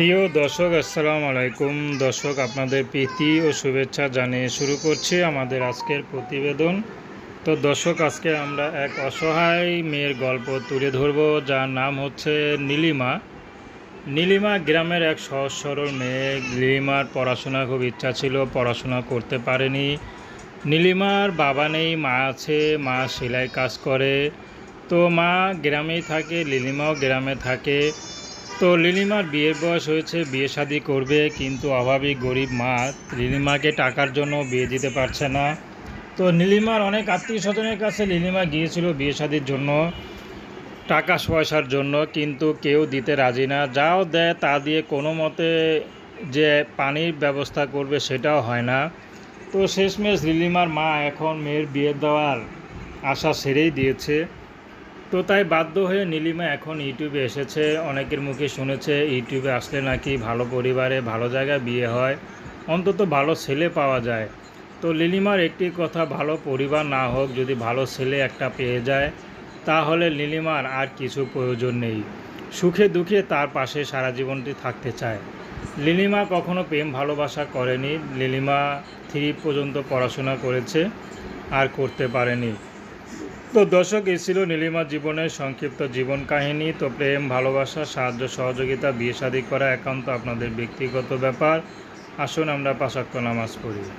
প্রিয় দর্শক, আসসালামু আলাইকুম। দর্শক, আপনাদের প্রীতি ও শুভেচ্ছা জানিয়ে শুরু করছি আমাদের আজকের প্রতিবেদন। তো দর্শক, আজকে আমরা এক অসহায় মেয়ের গল্প তুলে ধরব, যার নাম হচ্ছে নীলিমা। নীলিমা গ্রামের এক সহজ সরল মেয়ে। নীলিমার পড়াশোনা খুব ইচ্ছা ছিল, পড়াশোনা করতে পারেনি। নীলিমার বাবা নেই, মা আছে, মা সেলাই কাজ করে। তো মা গ্রামেই থাকে, নীলিমাও গ্রামে থাকে। তো লিলিমার বিয়ের বয়স হয়েছে, বিয়ে শাদি করবে, কিন্তু অভাবী গরিব মা লিলিমাকে টাকার জন্য বিয়ে দিতে পারছে না। তো নীলিমার অনেক আত্মীয় স্বজনের কাছে লিলিমা গিয়েছিল বিয়ে শাদির জন্য, টাকা পয়সার জন্য, কিন্তু কেউ দিতে রাজি না। যাও দেয়, তা দিয়ে কোনো মতে যে পানির ব্যবস্থা করবে সেটাও হয় না। তো শেষমেশ লিলিমার মা এখন মেয়ের বিয়ে দেওয়ার আশা সেরেই দিয়েছে। তো তাই বাধ্য হয়ে নীলিমা এখন ইউটিউবে এসেছে, অনেকের মুখে শুনেছে, ইউটিউবে আসলে নাকি ভালো পরিবারে ভালো জায়গায় বিয়ে হয়, অন্তত ভালো ছেলে পাওয়া যায়। তো লিলিমার একটি কথা, ভালো পরিবার না হোক, যদি ভালো ছেলে একটা পেয়ে যায়, তাহলে নীলিমার আর কিছু প্রয়োজন নেই। সুখে দুঃখে তার পাশে সারা জীবনটি থাকতে চায়। লিলিমা কখনো প্রেম ভালোবাসা করেনি লিলিমা থ্রি পর্যন্ত পড়াশোনা করেছে আর করতে পারেনি। তো দর্শক, এই ছিল নীলিমার জীবনের সংক্ষিপ্ত জীবন কাহিনী। তো প্রেম, ভালোবাসা, সাহায্য, সহযোগিতা, বিয়ে শাদী করা একান্ত আপনাদের ব্যক্তিগত ব্যাপার। আসুন আমরা পাশাক্ত নামাজ পড়ি।